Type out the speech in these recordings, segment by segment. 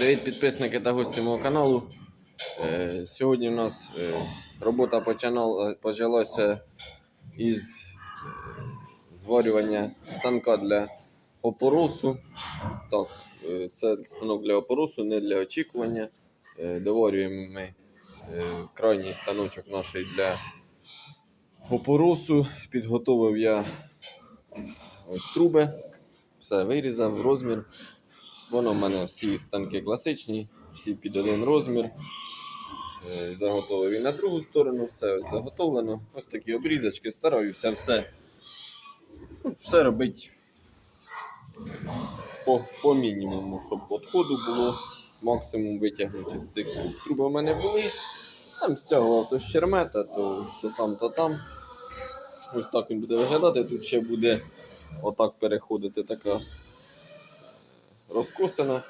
Привіт, підписники та гості мого каналу. Е, Сьогодні у нас е, робота починала- почалася із е, зварювання станка для опоросу. Так, е, це станок для опоросу, не для очікування. Е, Доварюємо ми е, крайній станочок наш для опоросу. Підготовив я ось труби, все вирізав, розмір. Воно в мене всі станки класичні, всі під один розмір. Е, Заготовив і на другу сторону, все заготовлено. Ось такі обрізочки, стараюся все. ну, Все робити по, по мінімуму, щоб відходу було максимум витягнути з цих труб. Труби в мене були. Там стягував то з чермета, то, то там, то там. Ось так він буде виглядати. Тут ще буде отак переходити така розкосана.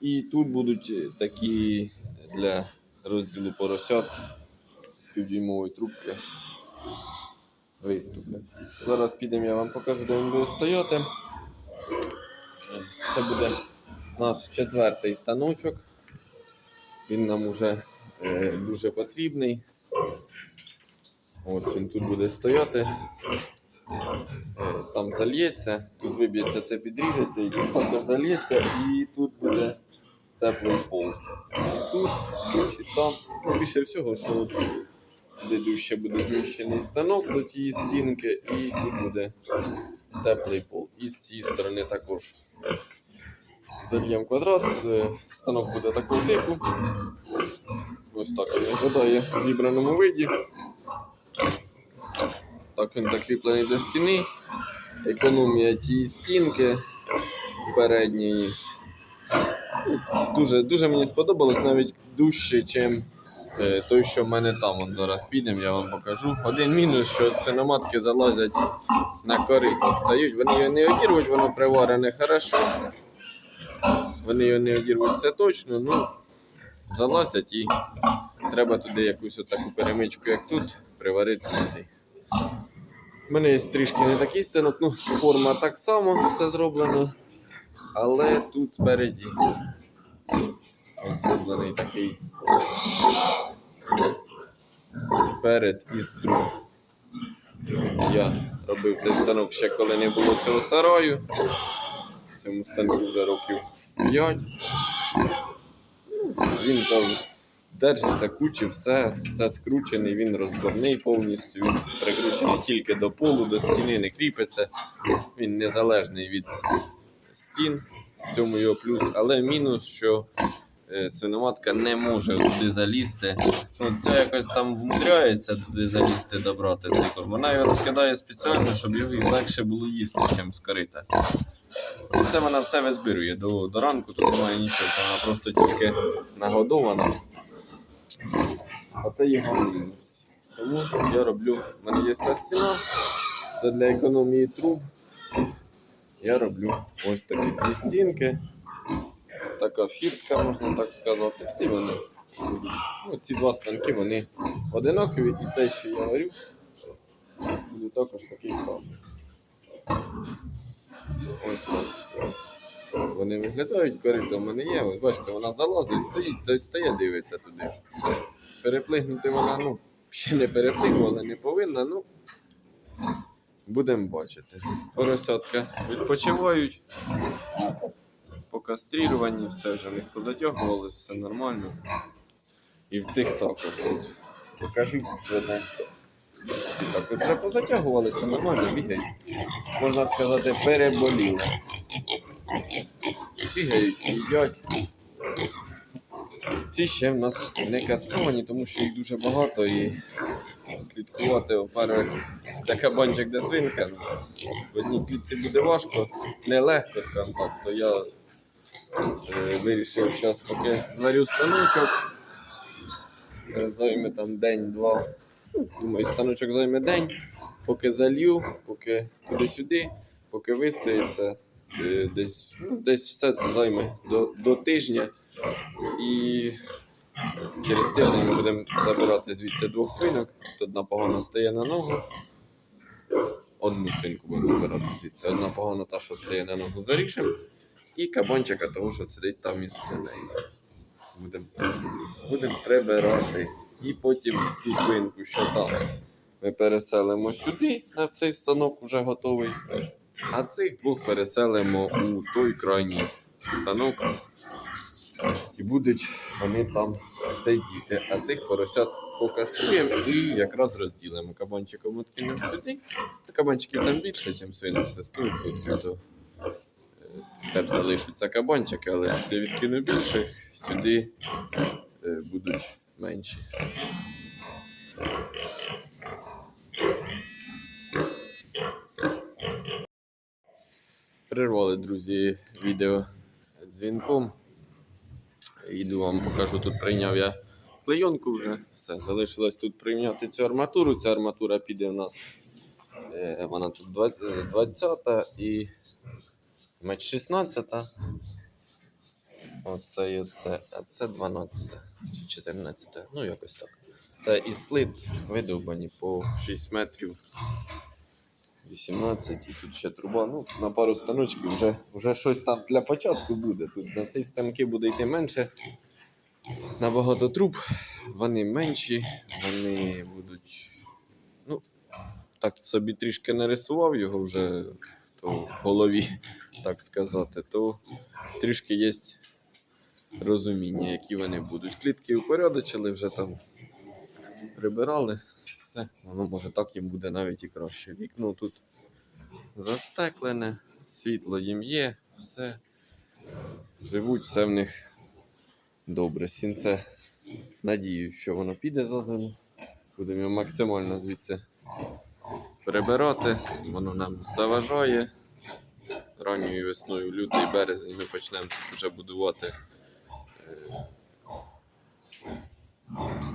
І тут будуть е, такі для розділу поросят з півдюймової трубки виступи. Зараз підемо, я вам покажу, де він буде стояти. Це буде наш четвертий станочок. Він нам вже е, дуже потрібний. Ось він тут буде стояти. Там зальється, тут виб'ється це підріжеться, і тут також зальється, і тут буде теплий пол. І тут, і там. Ну, більше всього, що туди дужче буде зміщений станок до тієї стінки, і тут буде теплий пол. І з цієї сторони також зальємо квадрат, е, станок буде такого типу. Ось так він виглядає в зібраному виді. Так він закріплений до стіни. Економія тієї стінки передньої. Дуже, дуже мені сподобалось навіть дужче, ніж той, що в мене там. От зараз підемо, я вам покажу. Один мінус, що циноматки залазять на корито, стають. Вони його не одірвуть, воно приварене хорошо. Вони його не одірвуть, це точно, ну залазять і треба туди якусь таку перемичку, як тут, приварити. У мене є трішки не такий станок, ну форма так само все зроблено. Але тут спереді ось зроблений такий перед із труб. Я робив цей станок ще коли не було цього сараю. Цьому станку вже років 5. Він там держиться кучі, все, все скручений, він розборний повністю, він прикручений тільки до полу, до стіни не кріпиться. Він незалежний від стін. В цьому його плюс, але мінус, що е, свиноматка не може туди залізти. Ну, це якось там вмудряється туди залізти, добрати цей корм. Вона його розкидає спеціально, щоб його легше було їсти, ніж з. Це вона все визбирує до, до ранку, тут немає нічого, це вона просто тільки нагодована. А це його мінус. Тому я роблю, в мене є та стіна, це для економії труб. Я роблю ось такі дві стінки. Така фіртка, можна так сказати. Всі вони. Ну, ці два станки вони одинакові, і цей, що я говорю, буде також такий самий. Ось так. Вони виглядають, корито в мене є. Ось бачите, вона залазить, стоїть, той стає, дивиться туди. Переплигнути вона, ну, ще не переплигувала, не повинна, ну. Будемо бачити. Поросятка відпочивають. Покастріровані, все вже в них позатягувалось, все нормально. І в цих також тут. Покажу вже так вже позатягувалися, нормально бігають. Можна сказати, переболіли. Бігають, їдять. Ці ще в нас не кастровані, тому що їх дуже багато і слідкувати, во-первых, де кабанчик, де свинка. В одній клітці буде важко, нелегко, скажімо так, то я е, вирішив зараз поки зварю станочок. Це займе там день-два. Думаю, станочок займе день, поки залью, поки туди-сюди, поки вистоїться. е, Десь, ну, десь все це займе до, до тижня. І через тиждень ми будемо забирати звідси двох свинок. Тут одна погано стає на ногу. Одну свинку будемо забирати звідси. Одна погано та, що стає на ногу заріжемо. і кабанчика того, що сидить там із свиней. Будемо будем прибирати. І потім ту свинку, що там, ми переселимо сюди, на цей станок вже готовий. А цих двох переселимо у той крайній станок. І будуть вони там сидіти. А цих поросят покаструємо і якраз розділимо. Кабанчиком откинемо сюди. Кабанчиків там більше, ніж свинок, це 100%. То теж залишаться кабанчики, але сюди відкину більше, сюди е, будуть менші. Прервали, друзі, відео дзвінком. Іду вам покажу, тут прийняв я клейонку вже. Все, залишилось тут прийняти цю арматуру. Ця арматура піде в нас. е, Вона тут 20 і меч 16. Оце і оце, а це 12 чи 14. Ну, якось так. Це і сплит видовбані по 6 метрів. 18 і тут ще труба. Ну, на пару станочків вже, вже щось там для початку буде. Тут на ці станки буде йти менше. Набагато труб, вони менші, вони будуть. Ну, так собі трішки нарисував його вже то в голові, так сказати, то трішки є розуміння, які вони будуть. Клітки упорядочили, вже там прибирали. Все, воно може так їм буде навіть і краще. Вікно тут застеклене, світло їм є, все. Живуть, все в них добре. Сінце надію, що воно піде за зиму. Будемо його максимально звідси прибирати. Воно нам заважає. Ранньою весною, лютий березень ми почнемо вже будувати е,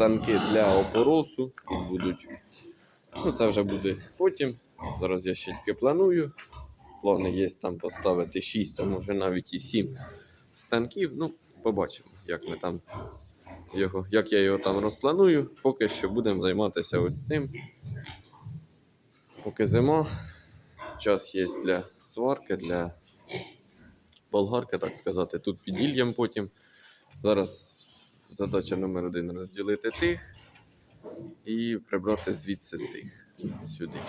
станки для опоросу. Тут будуть. Ну, це вже буде потім. Зараз я ще тільки планую. Плани є там поставити 6, а може навіть і 7 станків. Ну, побачимо, як ми там його, як я його там розпланую. Поки що будемо займатися ось цим. Поки зима, час є для сварки, для болгарки, так сказати. Тут підільям потім. Зараз задача номер один розділити тих і прибрати звідси цих сюди.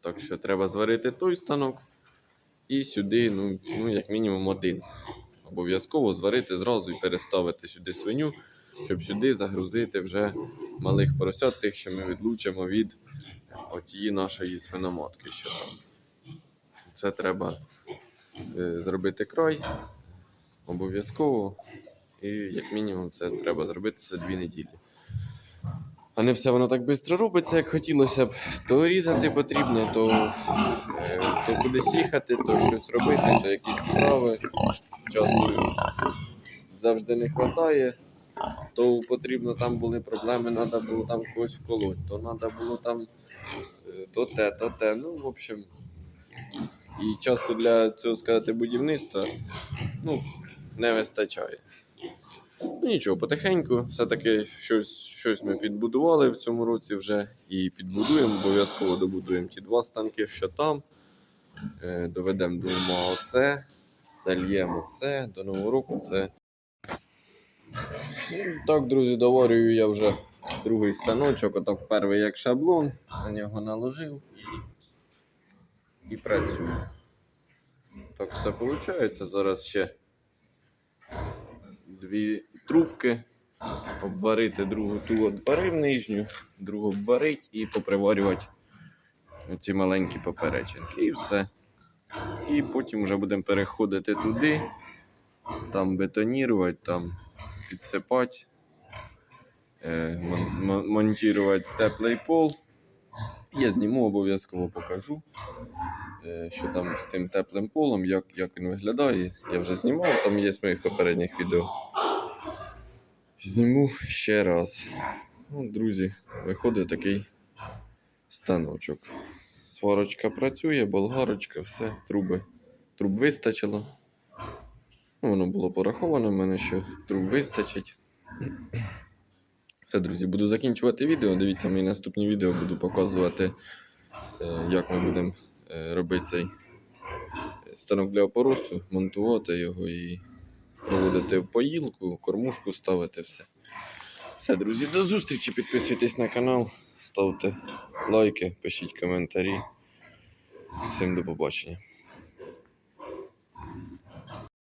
Так що треба зварити той станок і сюди, ну, ну як мінімум, один. Обов'язково зварити зразу і переставити сюди свиню, щоб сюди загрузити вже малих поросят, тих, що ми відлучимо від отієї нашої свиноматки. Що там. Це треба е, зробити край обов'язково. І як мінімум це треба зробити за дві неділі. А не все воно так швидко робиться, як хотілося б. То різати потрібно, то, е, то кудись їхати, то щось робити, то якісь справи. Часу завжди не вистачає. То потрібно, там були проблеми, треба було там когось вколоть, то треба було там е, то те, то те. Ну, в общем, і часу для цього сказати будівництва ну, не вистачає. Ну нічого, потихеньку, все-таки щось, щось ми підбудували в цьому році вже і підбудуємо, обов'язково добудуємо ті два станки, що там. Е, доведемо до ума оце, зальємо це, до Нового року це. Ну, так, друзі, доварюю я вже другий станочок, отак перший як шаблон, на нього наложив і, і працюю. Так все виходить. Зараз ще дві трубки, обварити другу ту обварив нижню, другу обварить і поприварювати ці маленькі поперечинки. І все. І потім вже будемо переходити туди, там бетонірувати, там підсипати, е, мон- мон- монтувати теплий пол. Я зніму обов'язково покажу, е, що там з тим теплим полом, як, як він виглядає. Я вже знімав, там є з моїх попередніх відео. Зніму ще раз. Ну, друзі, виходить такий станочок. Сварочка працює, болгарочка, все, труби. Труб вистачило. Ну, воно було пораховано в мене, що труб вистачить. Все, друзі, буду закінчувати відео. Дивіться мої наступні відео, буду показувати, е, як ми будемо е, робити цей станок для опоросу, монтувати його і проводити поїлку, кормушку ставити все. Все, друзі, до зустрічі. Підписуйтесь на канал, ставте лайки, пишіть коментарі. Всім до побачення.